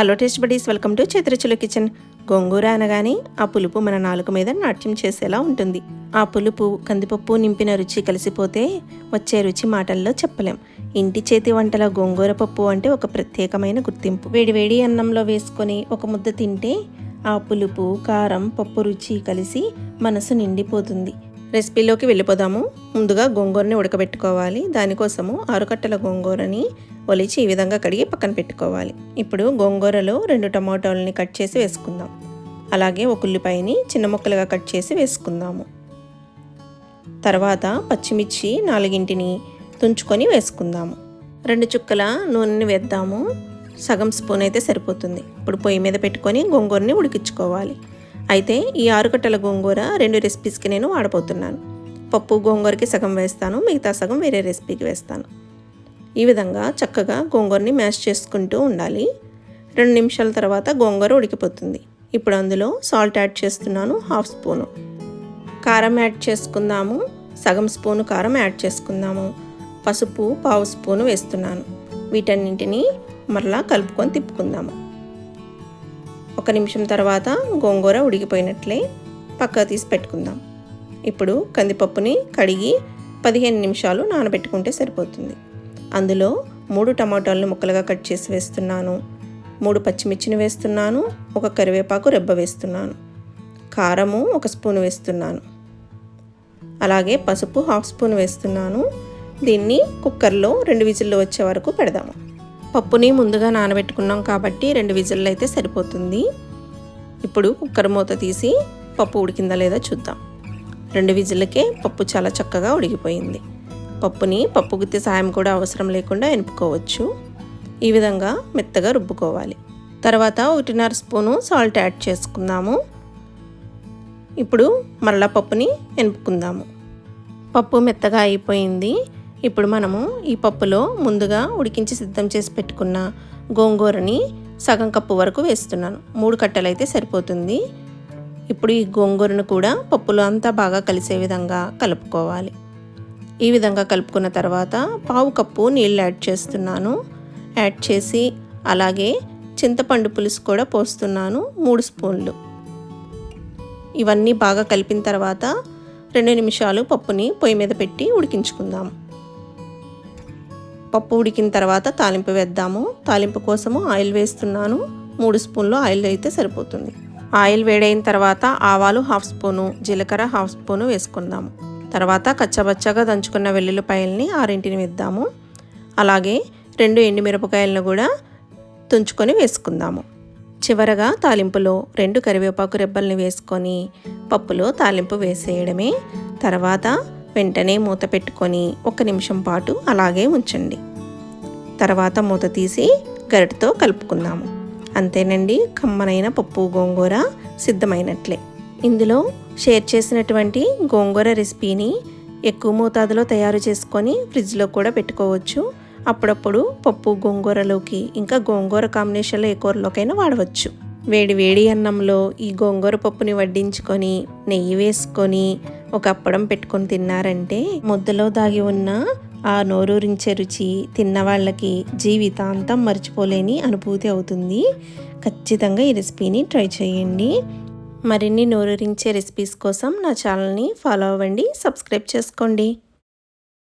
Hello taste buddies welcome to చిత్రచుల kitchen gongura అనగానే ఆ పులుపు మన నాలుక మీద నాట్యం చేసేలా ఉంటుంది. ఆ పులుపు కందిపప్పు నింపిన రుచి కలిసిపోతే వచ్చే రుచి మాటల్లో చెప్పలేం. ఇంటి చేతి వంటల గోంగూర పప్పు అంటే ఒక ప్రత్యేకమైన గుర్తింపు. వేడివేడి అన్నంలో వేసుకొని ఒక ముద్ద తింటే ఆ పులుపు కారం పప్పు రుచి కలిసి మనసు నిండిపోతుంది. రెసిపీలోకి వెళ్ళిపోదాము. ముందుగా గోంగూరని ఉడకబెట్టుకోవాలి. దానికోసము ఆరుకట్టల గోంగూరని ఒలిచి ఈ విధంగా కడిగి పక్కన పెట్టుకోవాలి. ఇప్పుడు గోంగూరలో రెండు టమాటోలని కట్ చేసి వేసుకుందాం. అలాగే ఒక ఉల్లిపాయని చిన్న ముక్కలుగా కట్ చేసి వేసుకుందాము. తర్వాత పచ్చిమిర్చి నాలుగింటిని తుంచుకొని వేసుకుందాము. రెండు చుక్కల నూనెని వేద్దాము. సగం స్పూన్ అయితే సరిపోతుంది. ఇప్పుడు పొయ్యి మీద పెట్టుకొని గోంగూరని ఉడికించుకోవాలి. అయితే ఈ ఆరుకట్టల గోంగూర రెండు రెసిపీస్కి నేను వాడబోతున్నాను. పప్పు గోంగూరకి సగం వేస్తాను మిగతా సగం వేరే రెసిపీకి వేస్తాను. ఈ విధంగా చక్కగా గోంగూరని మ్యాష్ చేసుకుంటూ ఉండాలి. రెండు నిమిషాల తర్వాత గోంగూర ఉడికిపోతుంది. ఇప్పుడు అందులో సాల్ట్ యాడ్ చేస్తున్నాను హాఫ్ స్పూను కారం యాడ్ చేసుకుందాము సగం స్పూను కారం యాడ్ చేసుకుందాము. పసుపు పావు స్పూను వేస్తున్నాను. వీటన్నింటినీ మరలా కలుపుకొని తిప్పుకుందాము. ఒక నిమిషం తర్వాత గోంగూర ఉడికిపోయినట్లే పక్క తీసి పెట్టుకుందాం. ఇప్పుడు కందిపప్పుని కడిగి పదిహేను నిమిషాలు నానబెట్టుకుంటే సరిపోతుంది. అందులో మూడు టమాటాలను ముక్కలుగా కట్ చేసి వేస్తున్నాను. మూడు పచ్చిమిర్చిని వేస్తున్నాను. ఒక కరివేపాకు రెబ్బ వేస్తున్నాను. కారము ఒక స్పూన్ వేస్తున్నాను. అలాగే పసుపు హాఫ్ స్పూన్ వేస్తున్నాను. దీన్ని కుక్కర్లో రెండు విజిల్లు వచ్చే వరకు పెడదాము. పప్పుని ముందుగా నానబెట్టుకున్నాం కాబట్టి రెండు విజిల్లు అయితే సరిపోతుంది. ఇప్పుడు కుక్కర్ మూత తీసి పప్పు ఉడికిందా లేదా చూద్దాం. రెండు విజిల్లకే పప్పు చాలా చక్కగా ఉడికిపోయింది. పప్పుని పప్పు గుత్తి సాయం కూడా అవసరం లేకుండా ఎనుపుకోవచ్చు. ఈ విధంగా మెత్తగా రుబ్బుకోవాలి. తర్వాత ఒకటిన్నర స్పూను సాల్ట్ యాడ్ చేసుకుందాము. ఇప్పుడు మరలా పప్పుని ఎనుపుకుందాము. పప్పు మెత్తగా అయిపోయింది. ఇప్పుడు మనము ఈ పప్పులో ముందుగా ఉడికించి సిద్ధం చేసి పెట్టుకున్న గోంగూరని సగం కప్పు వరకు వేస్తున్నాను. మూడు కట్టలు అయితే సరిపోతుంది. ఇప్పుడు ఈ గోంగూరను కూడా పప్పులో అంతా బాగా కలిసే విధంగా కలుపుకోవాలి. ఈ విధంగా కలుపుకున్న తర్వాత పావు కప్పు నీళ్ళు యాడ్ చేస్తున్నాను. యాడ్ చేసి అలాగే చింతపండు పులుసు కూడా పోస్తున్నాను మూడు స్పూన్లు. ఇవన్నీ బాగా కలిపిన తర్వాత రెండు నిమిషాలు పప్పుని పొయ్యి మీద పెట్టి ఉడికించుకుందాము పప్పు ఉడికిన తర్వాత తాలింపు వేద్దాము. తాలింపు కోసము ఆయిల్ వేస్తున్నాను. మూడు స్పూన్లు ఆయిల్ అయితే సరిపోతుంది. ఆయిల్ వేడైన తర్వాత ఆవాలు హాఫ్ స్పూను జీలకర్ర హాఫ్ స్పూను వేసుకుందాము. తర్వాత కచ్చబచ్చగా దంచుకున్న వెల్లుల్లిపాయల్ని ఆరింటిని వేద్దాము. అలాగే రెండు ఎండుమిరపకాయలను కూడా తుంచుకొని వేసుకుందాము. చివరగా తాలింపులో రెండు కరివేపాకు రెబ్బల్ని వేసుకొని పప్పులో తాలింపు వేసేయడమే. తర్వాత వెంటనే మూత పెట్టుకొని ఒక నిమిషం పాటు అలాగే ఉంచండి. తర్వాత మూత తీసి గరిటతో కలుపుకుందాము. అంతేనండి కమ్మనైన పప్పు గోంగూర సిద్ధమైనట్లే. ఇందులో షేర్ చేసినటువంటి గోంగూర రెసిపీని ఎక్కువ మోతాదులో తయారు చేసుకొని ఫ్రిడ్జ్లో కూడా పెట్టుకోవచ్చు. అప్పుడప్పుడు పప్పు గోంగూరలోకి ఇంకా గోంగూర కాంబినేషన్లో ఏ కూరలోకైనా వాడవచ్చు. వేడి వేడి అన్నంలో ఈ గోంగూర పప్పుని వడ్డించుకొని నెయ్యి వేసుకొని ఒక అప్పడం పెట్టుకొని తిన్నారంటే ముద్దలో దాగి ఉన్న ఆ నోరూరించే రుచి తిన్న వాళ్ళకి జీవితాంతం మర్చిపోలేని అనుభూతి అవుతుంది. ఖచ్చితంగా ఈ రెసిపీని ట్రై చేయండి. మరిన్ని నోరూరించే రెసిపీస్ కోసం నా ఛానల్ని ఫాలో అవ్వండి సబ్స్క్రైబ్ చేసుకోండి.